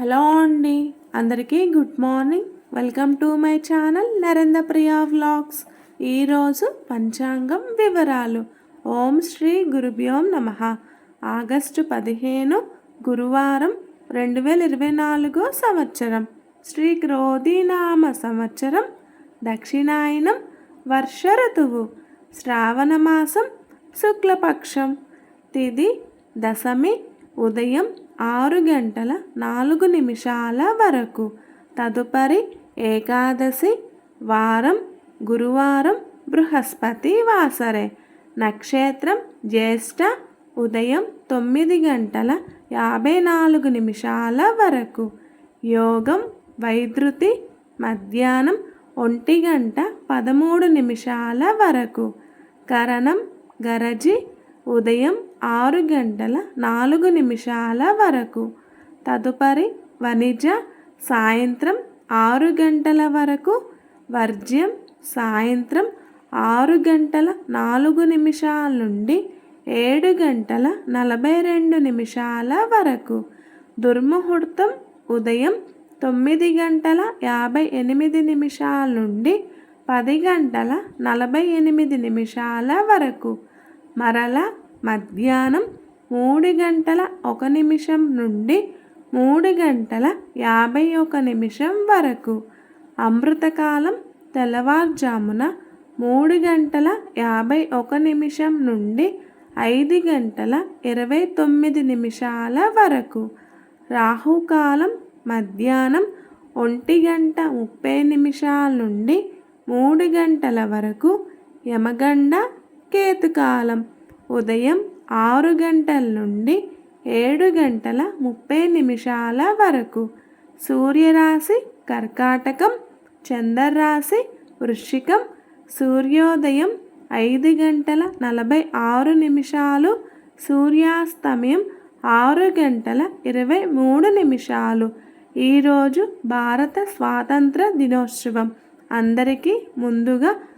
Hello అండి. అందరికీ good morning. Welcome to my channel Narendra Priya vlogs. ఈరోజు పంచాంగం వివరాలు. ఓం శ్రీ గురుభ్యోం నమ. ఆగస్టు పదిహేను గురువారం రెండు వేల ఇరవై నాలుగో సంవత్సరం. శ్రీ క్రోధీనామ సంవత్సరం. దక్షిణాయనం వర్ష ఋతువు శ్రావణ మాసం శుక్లపక్షం. తిది దశమి ఉదయం ఆరు గంటల నాలుగు నిమిషాల వరకు. తదుపరి ఏకాదశి వారం గురువారం బృహస్పతి వాసరే. నక్షత్రం జ్యేష్ఠ ఉదయం తొమ్మిది గంటల యాభై నాలుగు నిమిషాల వరకు. యోగం వైద్యుతి మధ్యాహ్నం ఒంటి గంట పదమూడు నిమిషాల వరకు. కరణం గరజి ఉదయం ఆరు గంటల నాలుగు నిమిషాల వరకు. తదుపరి వణిజ సాయంత్రం ఆరు గంటల వరకు. వర్జ్యం సాయంత్రం ఆరు గంటల నాలుగు నిమిషాల నుండి ఏడు గంటల నలభై రెండు నిమిషాల వరకు. దుర్ముహూర్తం ఉదయం తొమ్మిది గంటల యాభై ఎనిమిది నిమిషాల నుండి పది గంటల నలభై ఎనిమిది నిమిషాల వరకు. మరల మధ్యాహ్నం మూడు గంటల ఒక నిమిషం నుండి మూడు గంటల యాభై ఒక నిమిషం వరకు. అమృతకాలం తెల్లవారుజామున మూడు గంటల యాభై ఒక నిమిషం నుండి ఐదు గంటల ఇరవై తొమ్మిది నిమిషాల వరకు. రాహుకాలం మధ్యాహ్నం ఒంటి గంట ముప్పై నిమిషాల నుండి మూడు గంటల వరకు. యమగండ కేతుకాలం. ఉదయం ఆరు గంటల నుండి ఏడు గంటల ముప్పై నిమిషాల వరకు సూర్యరాశి కర్కాటకం చంద్రరాశి వృశ్చికం సూర్యోదయం ఐదు గంటల నలభై ఆరు నిమిషాలు సూర్యాస్తమయం ఆరు గంటల ఇరవై మూడు నిమిషాలు. ఈరోజు భారత స్వాతంత్ర దినోత్సవం. అందరికీ ముందుగా